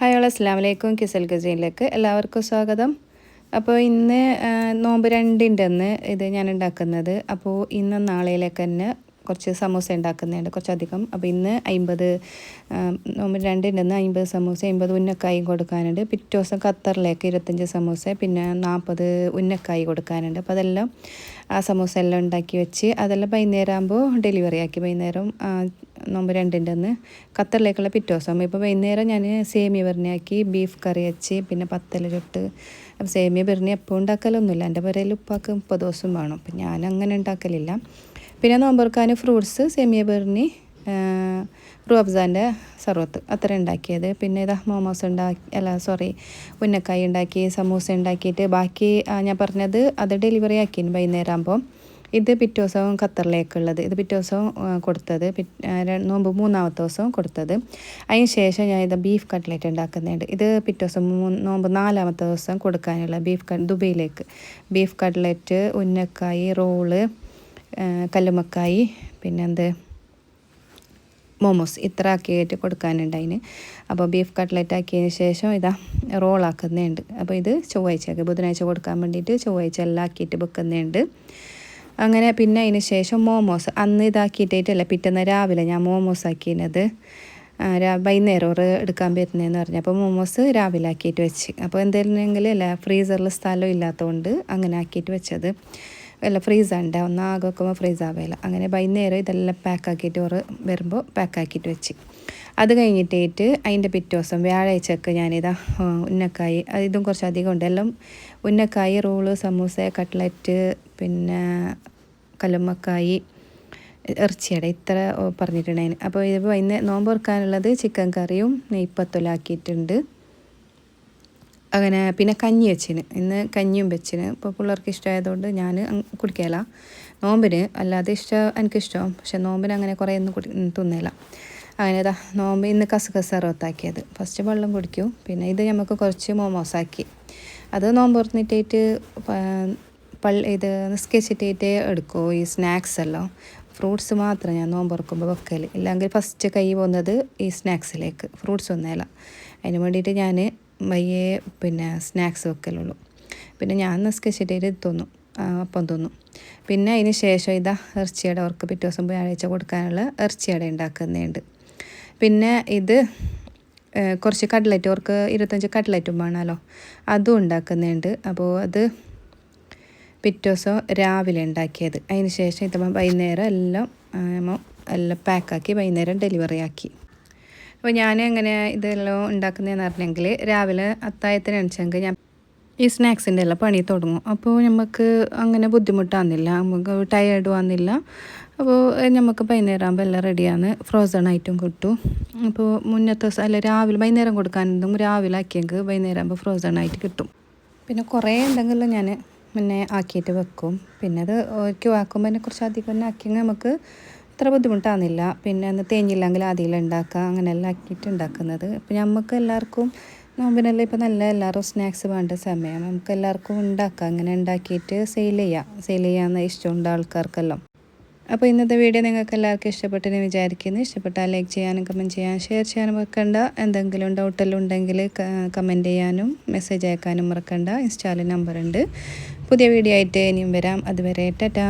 Hi all അസ്സാം വലൈക്കും കിസൽ ഗസീനിലേക്ക് എല്ലാവർക്കും സ്വാഗതം. അപ്പോൾ ഇന്ന് നോമ്പ് രണ്ടിന്റെ അന്ന് ഇത് ഞാൻ ഉണ്ടാക്കുന്നത്. അപ്പോൾ ഇന്നും നാളെയിലേക്ക് തന്നെ കുറച്ച് സമൂസ ഉണ്ടാക്കുന്നുണ്ട് കുറച്ചധികം. അപ്പോൾ ഇന്ന് അമ്പത് നോമ്പ് രണ്ടിന്റെ അന്ന് അമ്പത് സമൂസ അമ്പത് ഉന്നക്കായും കൊടുക്കാനുണ്ട്. പിറ്റേ ദിവസം ഖത്തറിലേക്ക് ഇരുപത്തഞ്ച് സമൂസ പിന്നെ നാൽപ്പത് ഉന്നക്കായി കൊടുക്കാനുണ്ട്. അപ്പോൾ അതെല്ലാം ആ സമൂസ എല്ലാം ഉണ്ടാക്കി വെച്ച് അതെല്ലാം വൈകുന്നേരം ആകുമ്പോൾ ഡെലിവറി ആക്കി. വൈകുന്നേരം നോമ്പ് രണ്ടിന്റെ അന്ന് ഖത്തറിലേക്കുള്ള പിറ്റേ ദിവസം ഇപ്പോൾ വൈകുന്നേരം ഞാൻ സേമിയ ബിരിയാണിയാക്കി ബീഫ് കറി വെച്ച് പിന്നെ പത്തല ചുട്ട്. സേമിയ ബിരിയാണി എപ്പോൾ ഉണ്ടാക്കലൊന്നുമില്ല. എന്റെ പുരയിൽ ഉപ്പാക്ക് മുപ്പത് ദിവസം വേണം. അപ്പം ഞാൻ അങ്ങനെ ഉണ്ടാക്കലില്ല. പിന്നെ നോമ്പുറക്കാൻ ഫ്രൂട്ട്സ് സെമിയ ബെർണി റൂഅബ്സാന്റെ സർവത്ത്. അത്ര ഉണ്ടാക്കിയത്. പിന്നെ ഇതാ മോമോസ് ഉണ്ടാക്കി അല്ല സോറി ഉന്നക്കായി ഉണ്ടാക്കി സമൂസ ഉണ്ടാക്കിയിട്ട് ബാക്കി ഞാൻ പറഞ്ഞത് അത് ഡെലിവറി ആക്കിന് വൈകുന്നേരം ആകുമ്പോൾ ഇത് പിറ്റേ ദിവസവും ഖത്തറിലേക്കുള്ളത് ഇത് പിറ്റേ ദിവസവും കൊടുത്തത്. നോമ്പ് മൂന്നാമത്തെ ദിവസവും കൊടുത്തത്. അതിന് ശേഷം ഞാൻ ഇത് ബീഫ് കട്ട്ലേറ്റ് ഉണ്ടാക്കുന്നുണ്ട്. ഇത് പിറ്റേ ദിവസം നോമ്പ് നാലാമത്തെ ദിവസം കൊടുക്കാനുള്ള ബീഫ് കട്ട് ദുബൈയിലേക്ക്. ബീഫ് കട്ട്ലേറ്റ് ഉന്നക്കായി റോൾ ആ, പിന്നെ പിന്നെന്ത്? മോമോസ്. ഇത്ര ആക്കിയിട്ട് കൊടുക്കാനുണ്ട് അതിന് അപ്പോൾ ബീഫ് കട്ട്ലറ്റ് ആക്കിയതിന് ശേഷം ഇതാ റോളാക്കുന്നുണ്ട് അപ്പോൾ ഇത് ചൊവ്വാഴ്ചയൊക്കെ. ബുധനാഴ്ച കൊടുക്കാൻ വേണ്ടിയിട്ട് ചൊവ്വാഴ്ച എല്ലാം ആക്കിയിട്ട് വെക്കുന്നുണ്ട്. അങ്ങനെ പിന്നെ അതിന് ശേഷം മോമോസ്. അന്ന് ഇതാക്കിയിട്ടേറ്റല്ല പിറ്റേന്ന് രാവിലെ ഞാൻ മോമോസ് ആക്കിയത്. വൈകുന്നേരം ഒരു എടുക്കാൻ പറ്റുന്നതെന്ന് പറഞ്ഞു. അപ്പോൾ മോമോസ് രാവിലെ ആക്കിയിട്ട് വെച്ച്. അപ്പോൾ എന്തായിരുന്നെങ്കിൽ അല്ല ഫ്രീസറിൽ സ്ഥലം ഇല്ലാത്തതുകൊണ്ട് അങ്ങനെ ആക്കിയിട്ട് വെച്ചത്. അല്ല ഫ്രീസ് ഉണ്ട് ഒന്ന് ആകെ വെക്കുമ്പോൾ ഫ്രീസ് ആവില്ല അങ്ങനെ വൈകുന്നേരം ഇതെല്ലാം പാക്കാക്കിയിട്ട് ഒരു വരുമ്പോൾ പാക്കാക്കിയിട്ട് വെച്ച്. അത് കഴിഞ്ഞിട്ടേറ്റ് അതിന്റെ പിറ്റേ ദിവസം വ്യാഴാഴ്ചയൊക്കെ ഞാനിതാ ഉന്നക്കായി ഇതും കുറച്ച് അധികം ഉണ്ട്. എല്ലാം ഉന്നക്കായി റോൾ സമൂസ കട്ട്ലറ്റ് പിന്നെ കല്ലുമ്മക്കായി ഇറച്ചിയുടെ ഇത്ര പറഞ്ഞിട്ടുണ്ടായിരുന്നു അപ്പോൾ ഇത് വൈകുന്നേരം നോമ്പ് ഓർക്കാനുള്ളത് ചിക്കൻ കറിയും നെയ്പ്പത്തൊലാക്കിയിട്ടുണ്ട് അങ്ങനെ പിന്നെ കഞ്ഞി വെച്ചിന്. ഇന്ന് കഞ്ഞിയും വെച്ചിന്. ഇപ്പോൾ പിള്ളേർക്ക് ഇഷ്ടമായതുകൊണ്ട് ഞാൻ കുടിക്കേല. നോമ്പിന് അല്ലാതെ ഇഷ്ടം എനിക്കിഷ്ടം. പക്ഷെ നോമ്പിന് അങ്ങനെ കുറേ ഒന്നും കുടി തിന്നില്ല അങ്ങനെ ഇതാ നോമ്പ് ഇന്ന് കസകസ റോത്താക്കിയത് ഫസ്റ്റ് വെള്ളം കുടിക്കും. പിന്നെ ഇത് നമുക്ക് കുറച്ച് മോമോസാക്കി അത് നോമ്പ് തുറന്നിട്ടേറ്റ് പള്ളി ഇത് നിസ്കരിച്ചിട്ടേറ്റ് എടുക്കും. ഈ സ്നാക്സ് എല്ലാം. ഫ്രൂട്ട്സ് മാത്രം ഞാൻ നോമ്പ് തുറക്കുമ്പോൾ വെക്കൽ ഇല്ലെങ്കിൽ ഫസ്റ്റ് കൈ പോകുന്നത് ഈ സ്നാക്സിലേക്ക്. ഫ്രൂട്ട്സ് ഒന്നേല അതിന് വേണ്ടിയിട്ട് ഞാൻ വയ്യേ പിന്നെ സ്നാക്സ് വെക്കലുള്ളൂ. പിന്നെ ഞാൻ നിസ്കരിച്ചിട്ടേറ്റ് തോന്നും. അപ്പം തോന്നും. പിന്നെ അതിന് ശേഷം ഇതാ ഇറച്ചിയുടെ അവർക്ക് പിറ്റേ ദിവസം വ്യാഴാഴ്ച കൊടുക്കാനുള്ള ഇറച്ചിയുടെ ഉണ്ടാക്കുന്നുണ്ട്. പിന്നെ ഇത് കുറച്ച് കട്ട്ലറ്റ് അവർക്ക് ഇരുപത്തഞ്ച് കട്ട്ലറ്റും വേണമല്ലോ. അതും ഉണ്ടാക്കുന്നുണ്ട്. അപ്പോൾ അത് പിറ്റേ ദിവസം രാവിലെ ഉണ്ടാക്കിയത്. അതിന് ശേഷം ഇതുമ്പോൾ വൈകുന്നേരം എല്ലാം എല്ലാം പാക്കാക്കി വൈകുന്നേരം ഡെലിവറി ആക്കി. അപ്പോൾ ഞാൻ എങ്ങനെ ഇതെല്ലാം ഉണ്ടാക്കുന്നതെന്ന് പറഞ്ഞെങ്കിൽ രാവിലെ അത്തായത്തിന് എണിച്ചെങ്കിൽ ഞാൻ ഈ സ്നാക്സിന്റെ എല്ലാം പണി തുടങ്ങും. അപ്പോൾ നമുക്ക് അങ്ങനെ ബുദ്ധിമുട്ടാകുന്നില്ല നമുക്ക് ടയേർഡ് വന്നില്ല അപ്പോൾ നമുക്ക് വൈകുന്നേരം ആകുമ്പോൾ എല്ലാം റെഡിയാണ് ഫ്രോസൺ ആയിട്ടും കിട്ടും. അപ്പോൾ മുന്നത്തെ ദിവസം അല്ല രാവിലെ വൈകുന്നേരം കൊടുക്കാനും രാവിലെ ആക്കിയെങ്കിൽ വൈകുന്നേരം ആകുമ്പോൾ ഫ്രോസൺ ആയിട്ട് കിട്ടും. പിന്നെ കുറേ ഉണ്ടെങ്കിലും ഞാൻ മുന്നേ ആക്കിയിട്ട് വെക്കും. പിന്നെ അത് ഒരിക്കൽ ആക്കുമ്പോൾ അതിനെ കുറച്ച് അധികം തന്നെ ആക്കിയെങ്കിൽ നമുക്ക് ഇത്ര ബുദ്ധിമുട്ടാകുന്നില്ല പിന്നെ ഒന്ന് തേഞ്ഞില്ലെങ്കിൽ ആദ്യം ഉണ്ടാക്കുക അങ്ങനെയെല്ലാം ആക്കിയിട്ട് ഉണ്ടാക്കുന്നത്. അപ്പോൾ നമുക്ക് എല്ലാവർക്കും നോമ്പിനെല്ലാം ഇപ്പോൾ നല്ല എല്ലാവരും സ്നാക്സ് വേണ്ട സമയം. നമുക്ക് എല്ലാവർക്കും ഉണ്ടാക്കാം. അങ്ങനെ ഉണ്ടാക്കിയിട്ട് സെയിൽ ചെയ്യാം. സെയിൽ ചെയ്യാമെന്ന് ഇഷ്ടമുണ്ട് ആൾക്കാർക്കെല്ലാം. അപ്പോൾ ഇന്നത്തെ വീഡിയോ നിങ്ങൾക്ക് എല്ലാവർക്കും ഇഷ്ടപ്പെട്ടെന്ന് വിചാരിക്കുന്നു. ഇഷ്ടപ്പെട്ടാൽ ലൈക്ക് ചെയ്യാനും കമന്റ് ചെയ്യാൻ ഷെയർ ചെയ്യാനും മറക്കണ്ട. എന്തെങ്കിലും ഡൗട്ടെല്ലാം ഉണ്ടെങ്കിൽ കമന്റ് ചെയ്യാനും മെസ്സേജ് അയക്കാനും മറക്കണ്ട. ഇൻസ്റ്റാളിൽ നമ്പറുണ്ട് പുതിയ വീഡിയോ ആയിട്ട് ഇനിയും വരാം. അതുവരെ ടാറ്റാ.